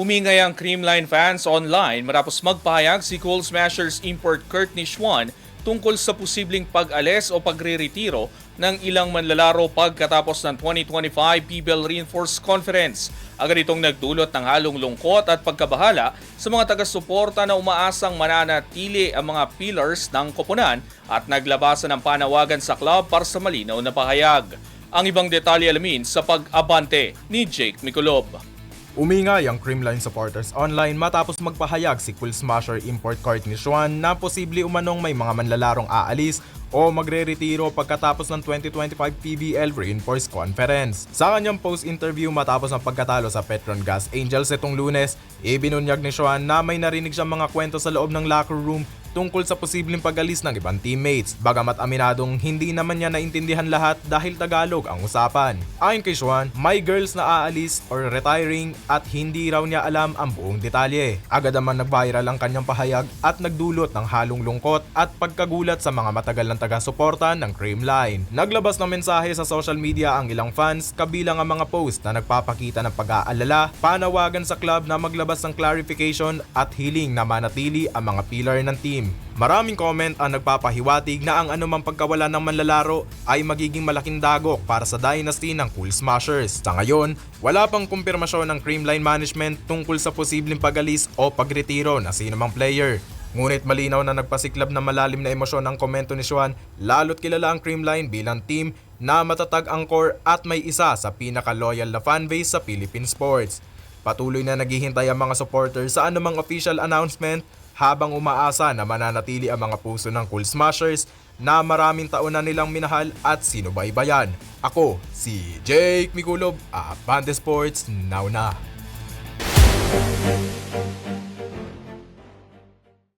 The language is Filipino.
Umingay ang Creamline fans online matapos magpahayag si Coal Smashers import Kurt Nishwan tungkol sa posibleng pag-alis o pagre-retiro ng ilang manlalaro pagkatapos ng 2025 PBL Reinforced Conference. Agad itong nagdulot ng halong lungkot at pagkabahala sa mga taga-suporta na umaasang mananatili ang mga pillars ng koponan at naglabasan ng panawagan sa club para sa malinaw na pahayag. Ang ibang detalye alamin sa pag-abante ni Jake Mikulov. Umingay ang Creamline supporters online matapos magpahayag si Cool Smasher import court ni Xuan na posible umanong may mga manlalarong aalis o magre-retiro pagkatapos ng 2025 PBL Reinforced Conference. Sa kanyang post-interview matapos ang pagkatalo sa Petron Gas Angels itong lunes, ibinunyag ni Xuan na may narinig siyang mga kwento sa loob ng locker room tungkol sa posibleng pag-alis ng ibang teammates. Bagamat aminadong hindi naman niya naintindihan lahat dahil Tagalog ang usapan. Ayon kay Xuan, may girls na aalis or retiring at hindi raw niya alam ang buong detalye. Agad naman nag-viral ang kanyang pahayag at nagdulot ng halong lungkot at pagkagulat sa mga matagal ng taga-suporta ng Creamline. Naglabas ng mensahe sa social media ang ilang fans kabilang ang mga post na nagpapakita ng pag-aalala, panawagan sa club na maglabas ng clarification at hiling na manatili ang mga pillar ng team. Maraming comment ang nagpapahiwatig na ang anumang pagkawala ng manlalaro ay magiging malaking dagok para sa dynasty ng Cool Smashers. Sa ngayon, wala pang kumpirmasyon ng Creamline Management tungkol sa posibleng pag-alis o pagretiro na sinumang player. Ngunit malinaw na nagpasiklab na malalim na emosyon ang komento ni Xuan lalo't kilala ang Creamline bilang team na matatag ang core at may isa sa pinaka-loyal na fanbase sa Philippine sports. Patuloy na naghihintay ang mga supporters sa anumang official announcement habang umaasa na mananatili ang mga puso ng Cool Smashers na maraming taon na nilang minahal at sinubaybayan. Ako, si Jake Mikulob, Abante Sports, now na.